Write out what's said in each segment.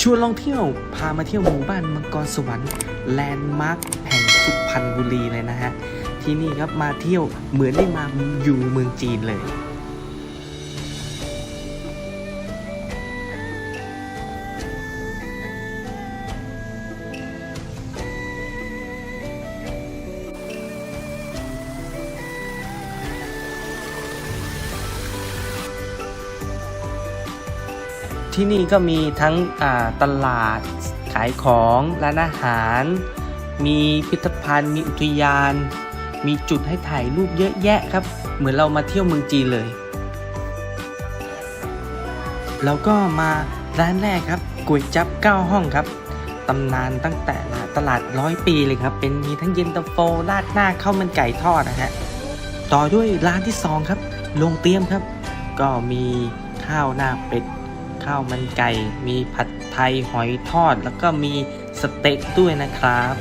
ชวนลองเที่ยวพามาเที่ยวหมู่บ้านมังกรสวรรค์แลนด์มาร์คแห่งสุพรรณบุรีเลยนะฮะ ที่นี่ครับมาเที่ยวเหมือนได้มาอยู่เมืองจีนเลย ที่นี่ก็มีทั้งตลาดขายของร้านอาหาร มีพิพิธภัณฑ์ มีอุทยาน มีจุดให้ถ่ายรูปเยอะแยะครับ เหมือนเรามาเที่ยวเมืองจีนเลยแล้วก็มาร้านแรกครับก๋วยจับเก้าห้องครับตำนานตั้งแต่ตลาดร้อยปีเลยครับ เป็นมีทั้งเย็นตาโฟราดหน้าข้าวมันไก่ทอดนะฮะต่อด้วยร้านที่สองครับโรงเตรียมครับ ก็มีข้าวหน้าเป็ด ข้าวมันไก่ มีผัดไทยหอยทอด แล้วก็มีสเต็กด้วยนะครับ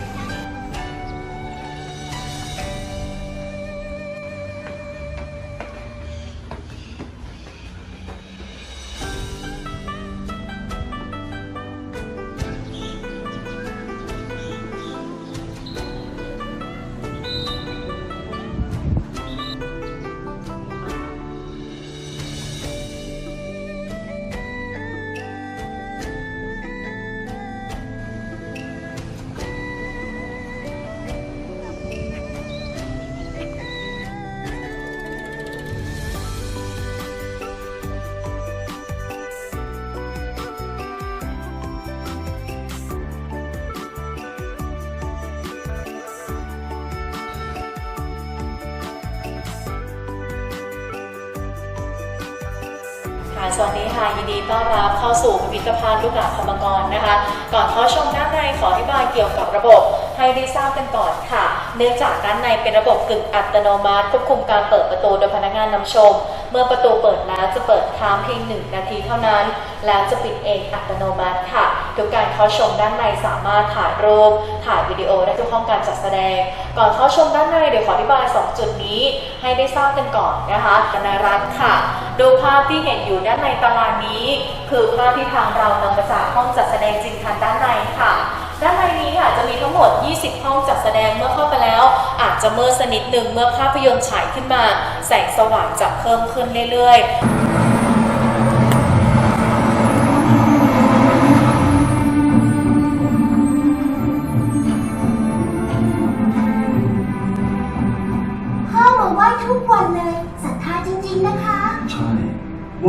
ค่ะสวัสดีค่ะยินดีต้อนรับเข้าสู่พิพิธภัณฑ์ลูกหลานธรรมกรนะคะ ก่อนเข้าชมด้านในขออธิบายเกี่ยวกับระบบให้ได้ทราบกันก่อนค่ะ เนื่องจากด้านในเป็นระบบกึ่งอัตโนมัติควบคุมการเปิดประตูโดยพนักงานนำชม เมื่อประตูเปิดแล้วจะเปิดค้างเพียงหนึ่งนาทีเท่านั้น แล้วจะปิดเองอัตโนมัติค่ะทุกการเข้าชมด้านในสามารถถ่ายรูปถ่ายวิดีโอได้ทุกห้องการจัดแสดง ก่อนเข้าชมด้านในเดี๋ยวขออธิบาย 2 จุด นี้ให้ได้ทราบกันก่อนนะคะคณรัตน์ค่ะ ดูภาพที่เห็นอยู่ด้านในตารางนี้ คือภาพที่ทางเรานำมาจากห้องจัดแสดงจริงทันด้านในค่ะ ด้านในนี้ค่ะจะมีทั้งหมด 20 ห้องจัดแสดงเมื่อเข้าไปแล้ว อาจจะเมื่อสนิดหนึ่งเมื่อภาพยนตร์ฉายขึ้นมา แสงสว่างจะเพิ่มขึ้นเรื่อยๆ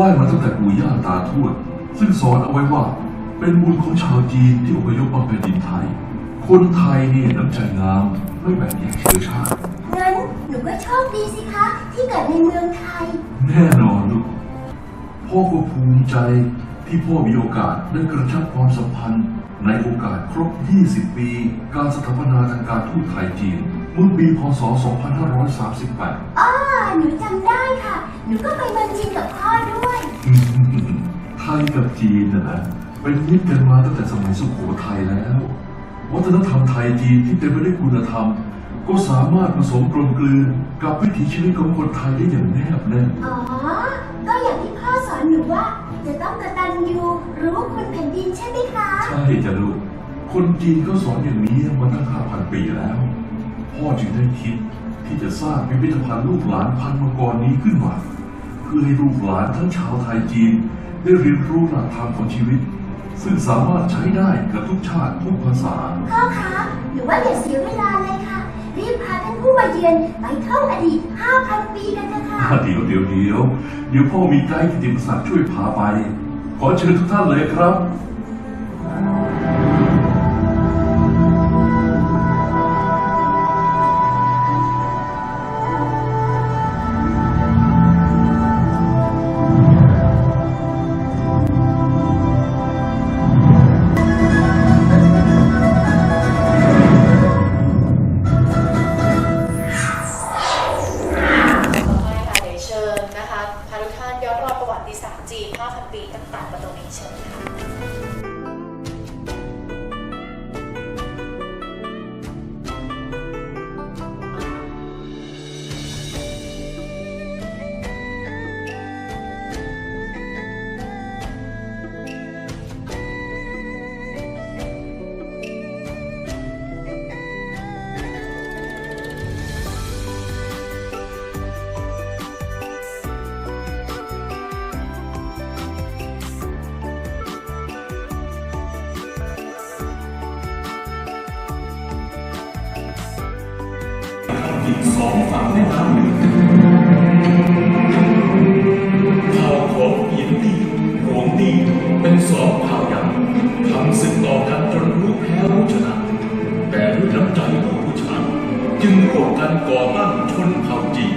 ไหว้มาตั้งแต่ปู่ย่าตาทวด ซึ่งสอนเอาไว้ว่า เป็นบุญของชาวจีนที่อพยพมาแผ่นดินไทย คนไทยเนี่ยน้ำใจงามไม่แบ่งแยกเชื้อชาติ งั้นหนูก็โชคดีสิคะ ที่เกิดในเมืองไทย แน่นอนลูก พ่อก็ภูมิใจที่พ่อมีโอกาสได้กระชับความสัมพันธ์ ในโอกาสครบ 20 ปี การสถาปนาทางการทูตไทยจีนเมื่อปีพศ 2538อ้าหนูจำได้ค่ะ หนูก็ไป กับจีนนะนะเป็นมิตรกันมาตั้งแต่สมัยสุโขทัยแล้ว วัฒนธรรมไทยจีนที่เต็มไปด้วยคุณธรรม ก็สามารถผสมกลมกลืนกับวิถีชีวิตของคนไทยได้อย่างแนบแน่นอ๋อ ก็อย่างที่พ่อสอนหนูว่า จะต้องกตัญญูรู้คุณแผ่นดินใช่ไหมคะ ใช่จ้ะลูก คนจีนเขาสอนอย่างนี้มาตั้งห้าพันปีแล้ว พ่อจึงได้คิดที่จะสร้างพิพิธภัณฑ์ลูกหลานพันมังกรนี้ขึ้นมา เพื่อให้ลูกหลานทั้งชาวไทยจีน ได้เรียนรู้หลักธรรมของชีวิต ซึ่งสามารถใช้ได้กับทุกชาติทุกภาษา พ่อคะหนูว่าอย่าเสียเวลาเลยค่ะ รีบพาท่านผู้มาเยือนไปท่องอดีต 5,000 ปีกันเถอะค่ะอ่าเดี๋ยวเดี๋ยวเดี๋ยวเดี๋ยวพ่อมีไกด์กิติมศักดิ์ช่วยพาไป ขอเชิญทุกท่านเลยครับ พาทุกท่านย้อนรอยประวัติศาสตร์จีน 5,000 ปีตั้งแต่ประตูนี้เชิญค่ะ องฝั่งแม่น้ำหนึ่งเผ่าของเอียนตีหลวงตีเป็นสองเผ่าใหญ่ทำศึกต่อกันจนรู้แพ้รู้ชนะ แต่ด้วยน้ำใจผู้ผู้ชายจึงร่วมกันก่อตั้งชนเผ่าจีน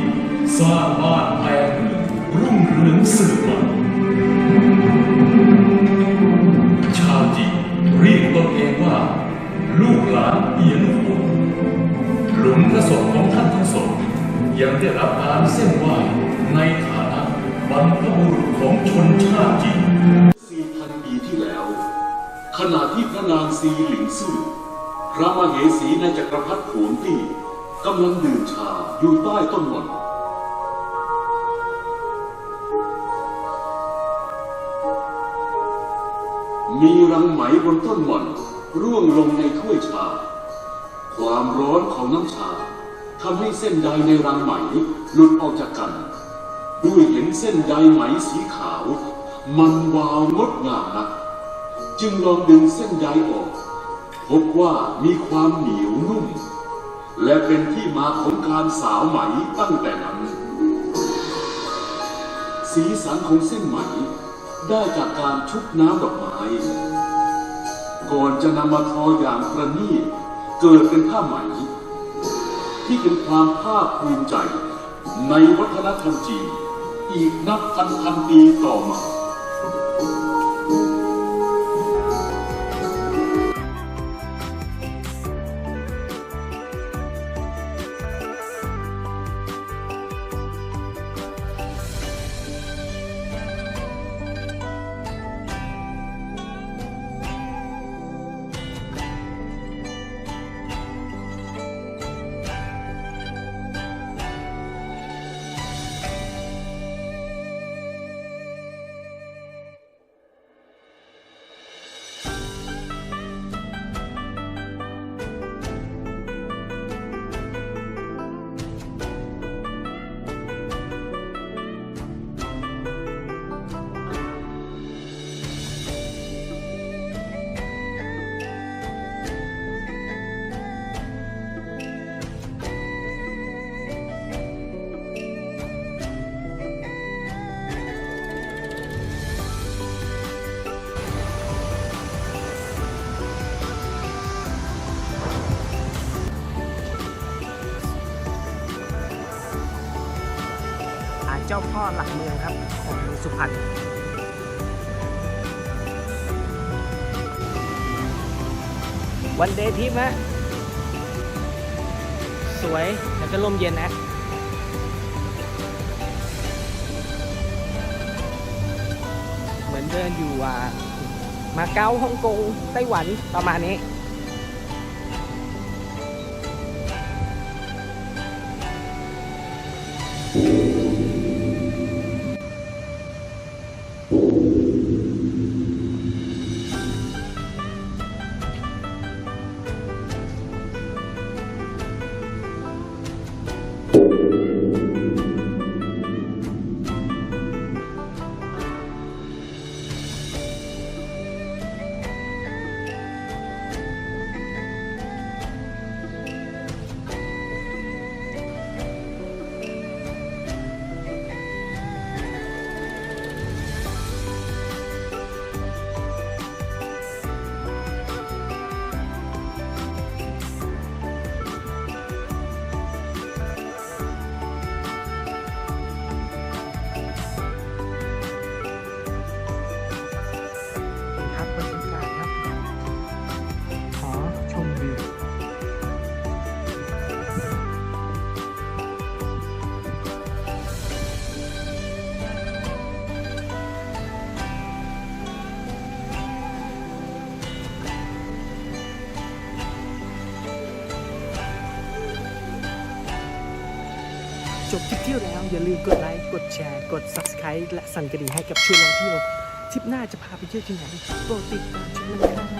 สร้างบ้านแปลงรุ่งเรืองสืบมาชาวจีนเรียกตนเองว่า ลูกหลานเอียนหัวห ลพระศพของท่านทั้งสองยังได้รับการเส้นไหว้ในฐานะบรรพบุรุษของชนชาติจีน4,000 ปีที่แล้ว ขณะที่พระนางซีหลิงซื่อพระมเหสีในจักรพรรดิโขนตี้กำลังดื่มชาอยู่ใต้ต้นหม่อนมีรังไหมบนต้นหม่อนร่วงลงในถ้วยชา ความร้อนของน้ำชาทำให้เส้นใยในรังไหมหลุดออกจากกัน ด้วยเห็นเส้นใยไหมสีขาว มันวาวงดงามนัก จึงลองดึงเส้นใยออก พบว่ามีความเหนียวนุ่ม และเป็นที่มาของการสาวไหมตั้งแต่นั้น สีสันของเส้นไหมได้จากการชุบน้ำดอกไม้ ก่อนจะนำมาทออย่างประณีต เกิดเป็นผ้าไหม ที่เป็นความภาคภูมิใจ ในวัฒนธรรมจีนอีกนับพันพันปีต่อมา เจ้าพ่อหลักเมืองครับของสุพรรณวันเดย์ทิปฮะสวยแล้วก็ลมเย็นนะเหมือนเดินอยู่อ่ามาเก๊าฮ่องกงไต้หวันประมาณนี้ จบคลิปที่แล้ว อย่าลืมกดไลค์ กดแชร์ กด Subscribe และสั่นกระดิ่งให้กับช่วยลองที่เราทริปหน้าจะพาไปเที่ยวที่ไหนโปรดติดตามชมนะครับ